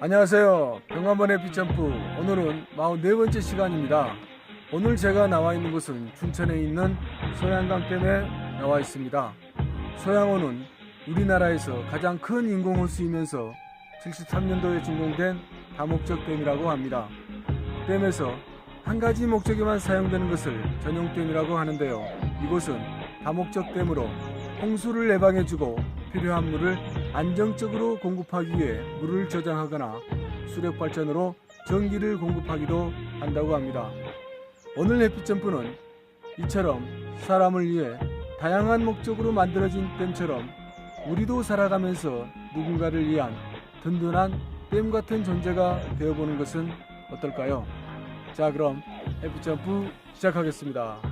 안녕하세요. 병화번의 비점프 오늘은 44번째 시간입니다. 오늘 제가 나와 있는 곳은 춘천에 있는 소양강댐에 나와 있습니다. 소양호는 우리나라에서 가장 큰 인공호수이면서 73년도에 준공된 다목적 댐이라고 합니다. 댐에서 한 가지 목적에만 사용되는 것을 전용댐이라고 하는데요. 이곳은 다목적 댐으로 홍수를 예방해주고 필요한 물을 안정적으로 공급하기 위해 물을 저장하거나 수력 발전으로 전기를 공급하기도 한다고 합니다. 오늘 햇빛 점프는 이처럼 사람을 위해 다양한 목적으로 만들어진 댐처럼 우리도 살아가면서 누군가를 위한 든든한 댐 같은 존재가 되어보는 것은 어떨까요? 자, 그럼 햇빛 점프 시작하겠습니다.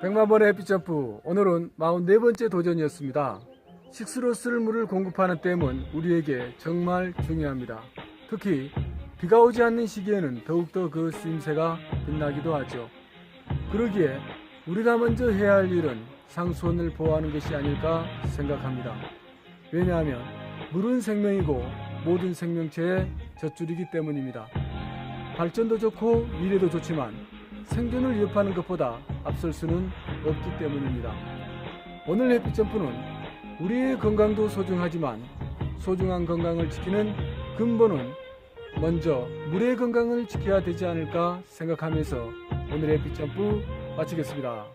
백만번의 햇빛 점프 오늘은 44번째 도전이었습니다. 식수로 쓸 물을 공급하는 댐은 우리에게 정말 중요합니다. 특히 비가 오지 않는 시기에는 더욱더 그 쓰임새가 빛나기도 하죠. 그러기에 우리가 먼저 해야 할 일은 상수원을 보호하는 것이 아닐까 생각합니다. 왜냐하면 물은 생명이고 모든 생명체의 젖줄이기 때문입니다. 발전도 좋고 미래도 좋지만 생존을 위협하는 것보다 앞설 수는 없기 때문입니다. 오늘 햇빛 점프는 우리의 건강도 소중하지만 소중한 건강을 지키는 근본은 먼저 물의 건강을 지켜야 되지 않을까 생각하면서 오늘의 햇빛 점프 마치겠습니다.